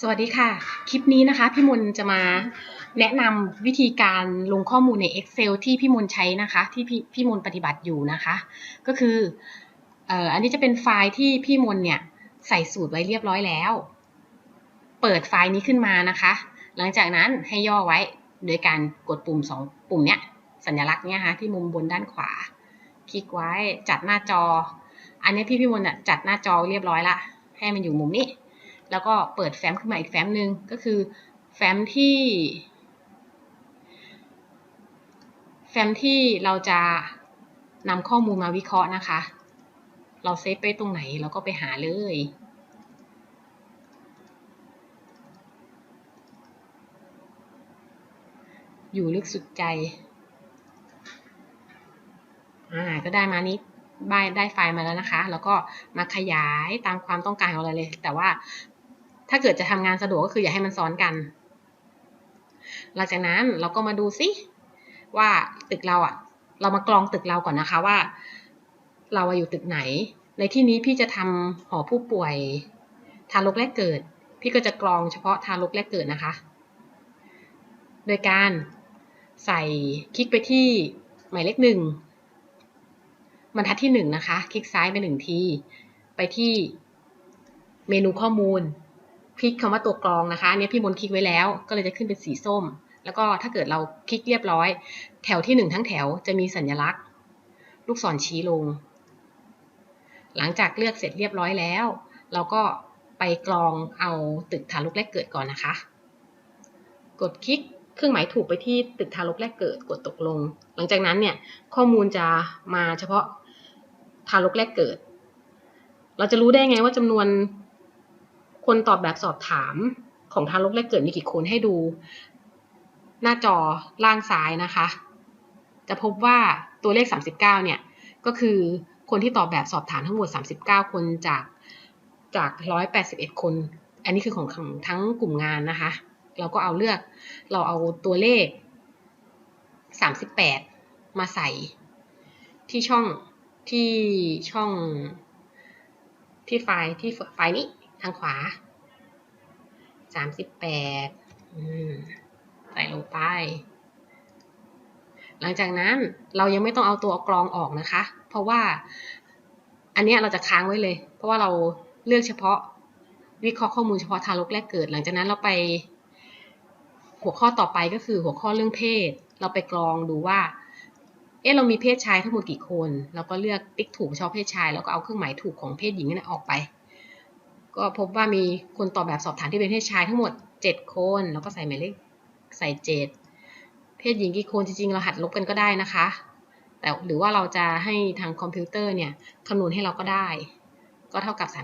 สวัสดีค่ะ คลิปนี้นะคะพี่มนจะมาแนะนำวิธีการลงข้อมูลใน Excel ที่พี่มนใช้นะคะ ที่พี่พี่มนปฏิบัติอยู่นะคะ ก็คือเอ่ออันนี้จะเป็นไฟล์ที่พี่มนเนี่ยใส่สูตรไว้เรียบร้อยแล้ว เปิดไฟล์นี้ขึ้นมานะคะ หลังจากนั้นให้ย่อไว้โดยการกดปุ่มสองปุ่มเนี้ยสัญลักษณ์เนี่ยค่ะที่มุมบนด้านขวา คลิกไว้จัดหน้าจอ อันนี้พี่พี่มนอะจัดหน้าจอเรียบร้อยละให้มันอยู่มุมนี้ แล้วก็เปิดแฟ้มขึ้นมาอีกแฟ้มหนึ่งก็คือแฟ้มที่ แฟ้มที่เราจะนำข้อมูลมาวิเคราะห์นะคะ เราเซฟไปตรงไหนเราก็ไปหาเลยอยู่ลึกสุดใจ อ่า ก็ได้มานี้ได้ได้ไฟล์มาแล้วนะคะ แล้วก็มาขยายตามความต้องการของเราเลย แต่ว่า ถ้าเกิดจะทำงานสะดวกก็คืออย่าให้มันซ้อนกัน หลังจากนั้นเราก็มาดูซิว่าตึกเราอะเรามากรองตึกเราก่อนนะคะว่า เราอยู่ตึกไหน ในที่นี้พี่จะทำหอผู้ป่วย ทารกแรกเกิด พี่ก็จะกรองเฉพาะทารกแรกเกิดนะคะ โดยการใส่คลิกไปที่หมายเลขหนึ่งบรรทัดที่หนึ่งนะคะ คลิกซ้ายไปหนึ่งที ไปที่เมนูข้อมูล คลิกคำว่าตัวกรองนะคะอันนี้พี่มนคลิกไว้แล้ว ก็เลยจะขึ้นเป็นสีส้ม แล้วก็ถ้าเกิดเราคลิกเรียบร้อย แถวที่หนึ่งทั้งแถวจะมีสัญลักษณ์ ลูกศรชี้ลง หลังจากเลือกเสร็จเรียบร้อยแล้ว เราก็ไปกรองเอาตึกทารกแรกเกิดก่อนนะคะ กดคลิกเครื่องหมายถูกไปที่ตึกทารกแรกเกิดกดตกลง หลังจากนั้นเนี่ยข้อมูลจะมาเฉพาะทารกแรกเกิด เราจะรู้ได้ไงว่าจำนวน คนตอบแบบสอบถามของทารกแรกเกิดมีกี่คนให้ดู หน้าจอล่างซ้ายนะคะ จะพบว่าตัวเลข 39 เนี่ย ก็คือคนที่ตอบแบบสอบถามทั้งหมด 39 คนจากจาก 181 คน อันนี้คือของของทั้งกลุ่มงานนะคะ เราก็เอาเลือกเราเอาตัวเลข 38 มาใส่ที่ช่องที่ช่องที่ไฟล์ที่ไฟล์นี้ ทางขวา38อืมใส่ลงไป หลังจากนั้นเรายังไม่ต้องเอาตัวกรองออกนะคะ เพราะว่าอันนี้เราจะค้างไว้เลย เพราะว่าเราเลือกเฉพาะวิเคราะห์ข้อมูลเฉพาะทารกแรกเกิด หลังจากนั้นเราไป หัวข้อต่อไปก็คือหัวข้อเรื่องเพศ เราไปกรองดูว่า เอ๊ะเรามีเพศชายทั้งหมดกี่คนเราก็เลือกติ๊กถูกเฉพาะเพศชาย แล้วก็เอาเครื่องหมายถูกของเพศหญิงนั่นออกไป ก็พบว่ามีคนตอบแบบสอบถามที่เป็นเพศชายทั้งหมด 7 คน แล้วก็ใส่หมายเลขใส่ 7 เพศหญิงกี่คนจริงๆ เราหัดลบกันก็ได้นะคะ แต่หรือว่าเราจะให้ทางคอมพิวเตอร์เนี่ยคำนวณให้เราก็ได้ ก็เท่ากับ 32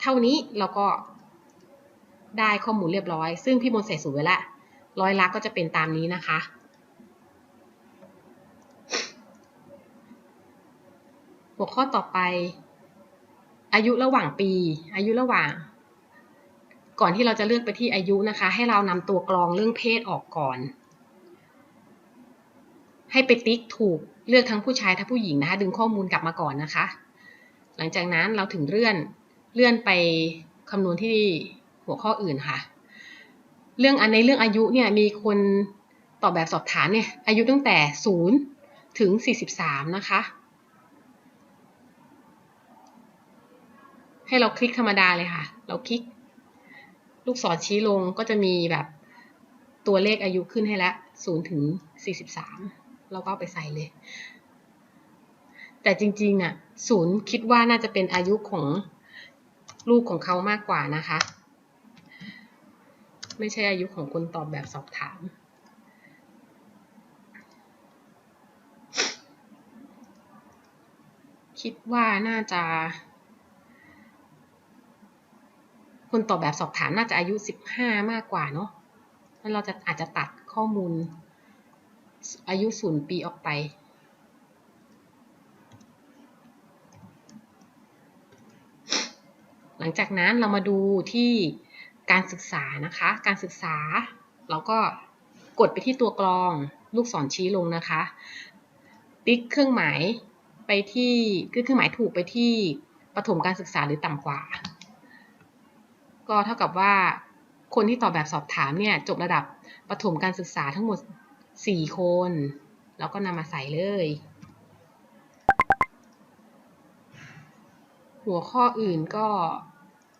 เท่านี้เราก็ได้ข้อมูลเรียบร้อย ซึ่งพี่มนใส่สูตรไว้ละร้อยลักก็จะเป็นตามนี้นะคะหัวข้อต่อไป อายุระหว่างปี อายุระหว่าง ก่อนที่เราจะเลือกไปที่อายุนะคะ ให้เรานำตัวกรองเรื่องเพศออกก่อน ให้ไปติ๊กถูกเลือกทั้งผู้ชายทั้งผู้หญิงนะคะ ดึงข้อมูลกลับมาก่อนนะคะ หลังจากนั้นเราถึงเลื่อนเลื่อนไปคำนวณที่หัวข้ออื่นค่ะ เรื่องอันในเรื่องอายุเนี่ยมีคนตอบแบบสอบถามเนี่ยอายุตั้งแต่ 0 ถึง 43 นะคะ ให้เราคลิกธรรมดาเลยค่ะ เราคลิก ลูกศรชี้ลงก็จะมีแบบตัวเลขอายุขึ้นให้แล้ว0ถึง 43 เราก็เอาไปใส่เลย แต่จริงๆอะศูนย์คิดว่าน่าจะเป็นอายุของลูกของเขามากกว่านะคะ ไม่ใช่อายุของคนตอบแบบสอบถาม คิดว่าน่าจะ คนตอบแบบสอบถามน่าจะอายุ 15 มากกว่าเนาะแล้วเราจะอาจจะตัดข้อมูลอายุศูนย์ปีออกไป หลังจากนั้นเรามาดูที่การศึกษานะคะ การศึกษาเราก็กดไปที่ตัวกรองลูกศรชี้ลงนะคะ ติ๊กเครื่องหมายไปที่คือเครื่องหมายถูกไปที่ประถมการศึกษาหรือต่ำกว่า ก็เท่ากับว่าคนที่ตอบแบบสอบถามเนี่ยจบระดับประถมการศึกษาทั้งหมด 4 คน แล้วก็นำมาใส่เลย หัวข้ออื่นก็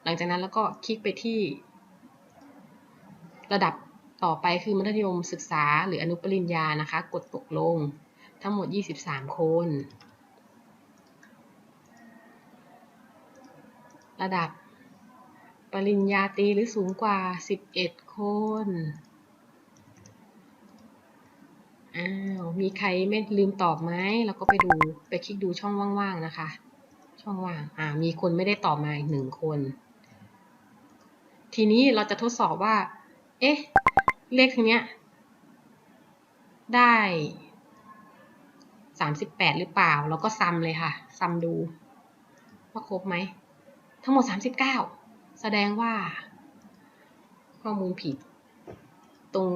หลังจากนั้นแล้วก็คลิกไปที่ ระดับต่อไปคือมัธยมศึกษาหรืออนุปริญญานะคะ กดตกลงทั้งหมด 23 คน ระดับ ปริญญาตรีหรือสูงกว่า 11 คน อ้าว มีใครไม่ลืมตอบไหมเราก็ไปดูไปคลิกดูช่องว่างๆนะคะ ช่องว่าง อ่า มีคนไม่ได้ตอบมาอีกหนึ่งคน ทีนี้เราจะทดสอบว่า เอ๊ะ เลขทีเนี้ย ได้ 38 หรือเปล่า เราก็ซัมเลยค่ะซัมดูว่าครบไหม ทั้งหมด 39 แสดงว่า ข้อมูลผิด ตรง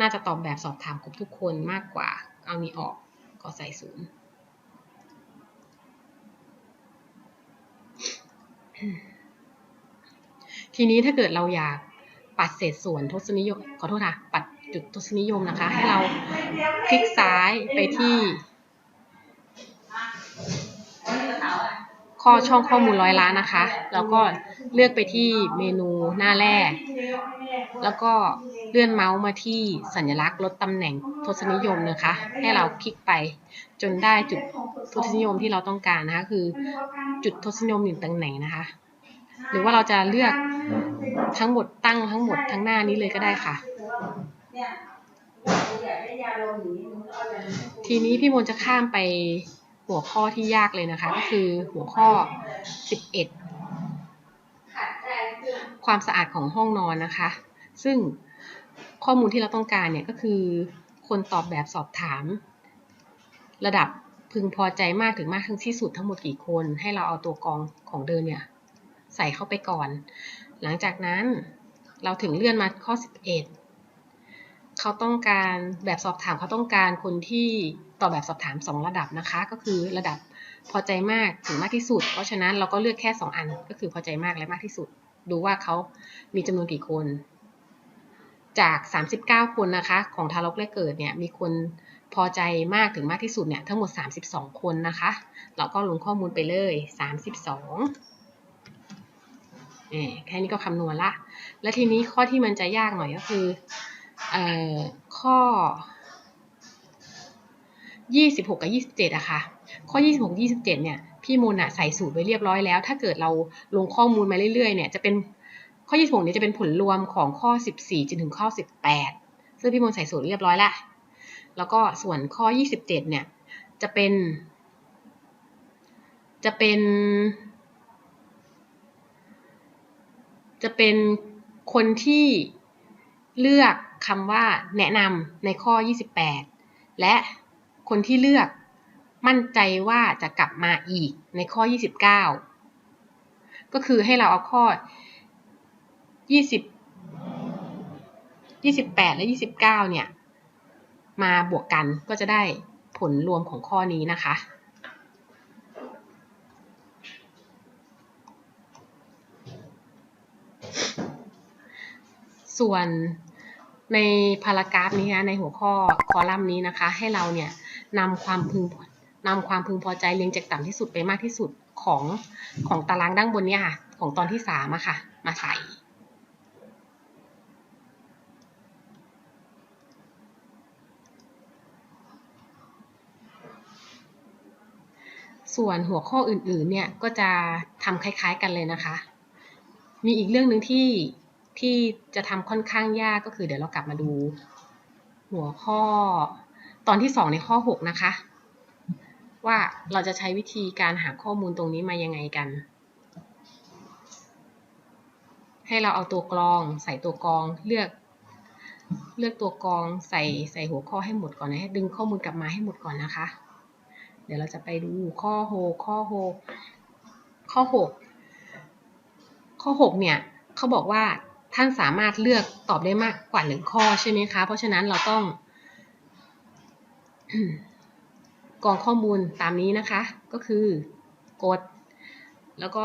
น่าจะตอบแบบสอบถามครบทุกคนมากกว่า เอานี้ออกก็ใส่ศูนย์ทีนี้ถ้าเกิดเราอยากปัดเศษส่วนทศนิยมขอโทษค่ะปัดจุดทศนิยมนะคะ ให้เราคลิกซ้ายไปที่ ข้อช่องข้อมูลร้อยล้านนะคะ แล้วก็เลือกไปที่เมนูหน้าแรก แล้วก็เลื่อนเมาส์มาที่สัญลักษณ์ลดตำแหน่งทศนิยมนะคะ ให้เราคลิกไปจนได้จุดทศนิยมที่เราต้องการนะคะ คือจุดทศนิยมหนึ่งตำแหน่งนะคะ หรือว่าเราจะเลือกทั้งหมดตั้งทั้งหมดทั้งหน้านี้เลยก็ได้ค่ะ ทีนี้พี่มนจะข้ามไป หัวข้อที่ยากเลยนะคะ ก็คือหัวข้อ 11 ความสะอาดของห้องนอนนะคะ ซึ่งข้อมูลที่เราต้องการเนี่ยก็คือคนตอบแบบสอบถาม ระดับพึงพอใจมากถึงมากถึงที่สุดทั้งหมดกี่คน ให้เราเอาตัวกรองของเดิมเนี่ยใส่เข้าไปก่อน หลังจากนั้นเราถึงเลื่อนมาข้อ 11 เขาต้องการแบบสอบถามเขาต้องการคนที่ตอบแบบสอบถาม 2 ระดับนะคะ ก็คือระดับพอใจมากถึงมากที่สุด เพราะฉะนั้นเราก็เลือกแค่ 2 อันก็คือพอใจมากและมากที่สุด ดูว่าเขามีจำนวนกี่คน จาก 39 คนนะคะ ของทารกแรกเกิดเนี่ยมีคนพอใจมากถึงมากที่สุดเนี่ยทั้งหมด 32 คนนะคะ เราก็ลงข้อมูลไปเลย 32แค่นี้ก็คำนวณละ และทีนี้ข้อที่มันจะยากหน่อยก็คือ ข้อ 26 กับ 27อะค่ะ ข้อ 26 27 เนี่ยพี่มนอะใส่สูตรไว้เรียบร้อยแล้ว ถ้าเกิดเราลงข้อมูลมาเรื่อยๆ เนี่ยจะเป็นข้อ 26 เนี่ยจะเป็นผลรวมของข้อ 14 จนถึงข้อ 18 ซึ่งพี่มนใส่สูตรเรียบร้อยละแล้วก็ส่วนข้อ 27 เนี่ยจะเป็น จะเป็น จะเป็นคนที่เลือก คำว่าแนะนำในข้อ 28 และคนที่เลือกมั่นใจว่าจะกลับมาอีกในข้อ 29 ก็คือให้เราเอาข้อ 20 28 และ 29 เนี่ย มาบวกกันก็จะได้ผลรวมของข้อนี้นะคะ ส่วน ในพารากราฟนี้นะในหัวข้อคอลัมน์นี้นะคะ ให้เราเนี่ยนำความพึงนำความพึงพอใจเรียงจากต่ำที่สุดไปมากที่สุดของของตารางด้านบนเนี่ยค่ะ ของตอนที่สามอะค่ะ มาใส่ส่วนหัวข้ออื่นๆเนี่ยก็จะทำคล้ายๆกันเลยนะคะ มีอีกเรื่องหนึ่งที่ ที่จะทำค่อนข้างยากก็คือเดี๋ยวเรากลับมาดู หัวข้อตอนที่สองในข้อ6นะคะ ว่าเราจะใช้วิธีการหาข้อมูลตรงนี้มายังไงกัน ให้เราเอาตัวกรอง ใส่ตัวกรองเลือก เลือกตัวกรองใส่ใส่หัวข้อให้หมดก่อนนะให้ดึงข้อมูลกลับมาให้หมดก่อนนะคะ เดี๋ยวเราจะไปดูข้อ6ข้อ6ข้อ6ข้อ6เนี่ยเขาบอกว่า ท่านสามารถเลือกตอบได้มากกว่าหนึ่งข้อใช่ไหมคะ เพราะฉะนั้นเราต้องกรองข้อมูลตามนี้นะคะ ก็คือกด แล้วก็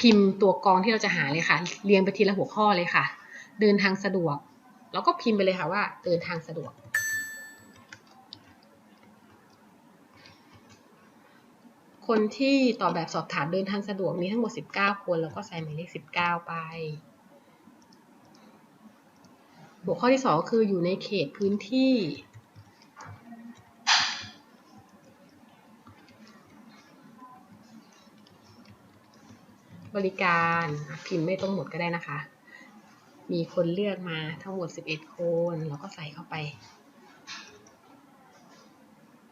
พิมพ์ตัวกรองที่เราจะหาเลยค่ะ เรียงไปทีละหัวข้อเลยค่ะ เดินทางสะดวก แล้วก็พิมพ์ไปเลยค่ะว่า เดินทางสะดวก คนที่ตอบแบบสอบถามเดินทางสะดวกมีทั้งหมด 19 คน แล้วก็ใส่หมายเลข 19 ไป หัวข้อที่ 2 คืออยู่ในเขตพื้นที่ บริการพิมพ์ไม่ต้องหมดก็ได้นะคะ มีคนเลือกมาทั้งหมด 11 คนแล้วก็ใส่เข้าไป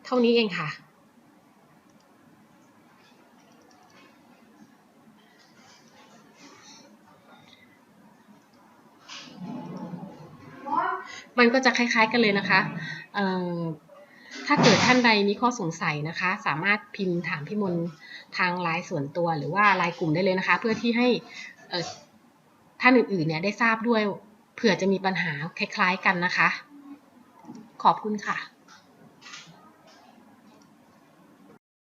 เท่านี้เองค่ะ มันก็จะคล้าย ๆ กันเลยนะคะถ้าเกิดท่านใดมีข้อสงสัยนะคะ สามารถพิมพ์ถามพี่มนทางไลน์ส่วนตัวหรือว่าไลน์กลุ่มได้เลยนะคะ เพื่อที่ให้ท่านอื่นๆเนี่ยได้ทราบด้วยเผื่อจะมีปัญหาคล้าย ๆ กันนะคะ ขอบคุณค่ะ